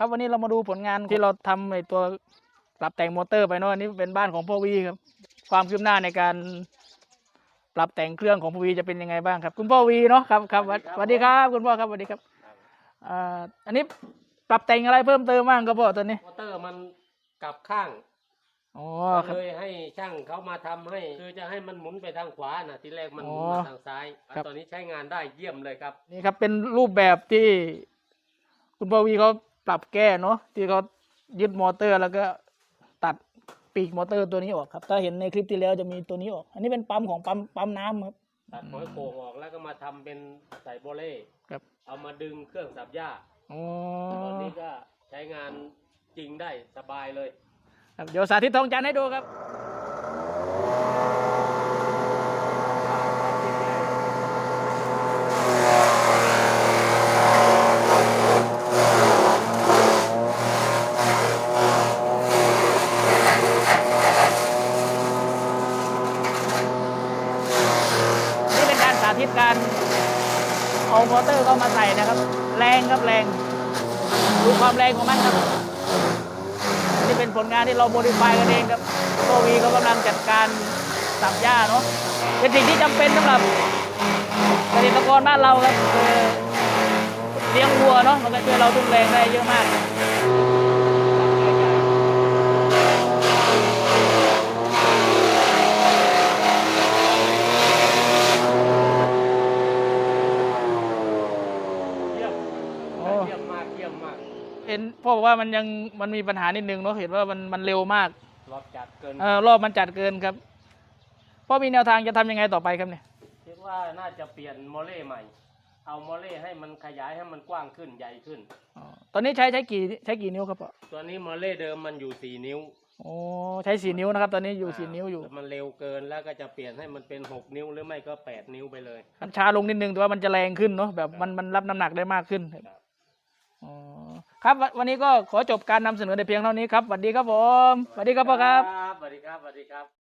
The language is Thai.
ครับวันนี้เรามาดูผลงานที่เราทำในตัวปรับแต่งมอเตอร์ไปเนอะอันนี้เป็นบ้านของพ่อวีครับ ความคืบหน้าในการปรับแต่งเครื่องของพ่อวีจะเป็นยังไงบ้างครับ คุณพ่อวีเนาะครับครับสวัสสวัสดีครับ คุณพ่อครับสวัสดีครับอ่าอันนี้ปรับแต่งอะไรเพิ่มเติมบ้างครับพ่อตอนนี้มอเตอร์มันกลับข้างอ๋อคก็รับ เลยให้ช่างเขามาทำให้ คือจะให้มันหมุนไปทางขวานะทีแรกมันหมุนอ๋อมาทางซ้ายครับ ตอนนี้ใช้งานได้เยี่ยมเลยครับ นี่ครับเป็นรูปแบบที่ คุณพ่อวีเขา ปรับแก้เนาะที่เขายึดมอเตอร์ แล้วก็ตัดปีกมอเตอร์ตัวนี้ออกครับ ถ้าเห็นในคลิปที่แล้วจะมีตัวนี้ออก อันนี้เป็นปั๊มของปั๊มปั๊มน้ำครับ ตัดหอยโข่งออกแล้วก็มาทำเป็นใส่โบเล่ครับ เอามาดึงเครื่องสับหญ้าอ๋อตอนนี้ก็ใช้งานจริงได้สบายเลย ครับเดี๋ยวสาธิตทองจันทร์ให้ดูครับ นี่เป็นการสา ธิตการเอามอเตอร์เข้ามาใส่นะครับ แรงครับแรงดูความแรงของมันครับนี่เป็นผลงานที่เราโมดิฟายกันเองครับโควีเขากำลังจัดการสับหญ้าเนาะเป็นสิ่งที่จำเป็นสำหรับเกษตรกรบ้านเราครับเลี้ยงวัวเนาะมันก็ช่วยเราทุ่นแรงได้เยอะมาก เยี่ยม โอ้ เยี่ยมมากเยี่ยมมากเห็นพ่อบอกว่ามันยังมันมีปัญหานิดนึงเนาะเห็นว่ามันมันเร็วมากรอบจัดเกินเออรอบมันจัดเกินครับพ่อมีแนวทางจะทำยังไงต่อไปครับเนี่ยคิดว่าน่าจะเปลี่ยนโมเล่ใหม่ เอาโมเล่ให้มันขยายให้มันกว้างขึ้นใหญ่ขึ้นอ๋อตอนนี้ใช้ใช้กี่ใช้กี่นิ้วครับพ่อตัวนี้โมเล่เดิมมันอยู่สี่นิ้วโอ้ใช้สี่นิ้วนะครับ ตอนนี้อยู่สี่นิ้วอยู่แต่มันเร็วเกินแล้วก็จะเปลี่ยนให้มันเป็นหกนิ้วหรือไม่ก็แปดนิ้วไปเลย มันช้าลงนิดนึงแต่ว่ามันจะแรงขึ้นเนาะแบบมันมันรับน้ำหนักได้มากขึ้นครับอ๋อ ครับวันนี้ก็ขอจบการนำเสนอในเพียงเท่านี้ครับสวัสดีครับผมสวัสดีครับพ่อครับ สวัสดีครับ สวัสดีครับ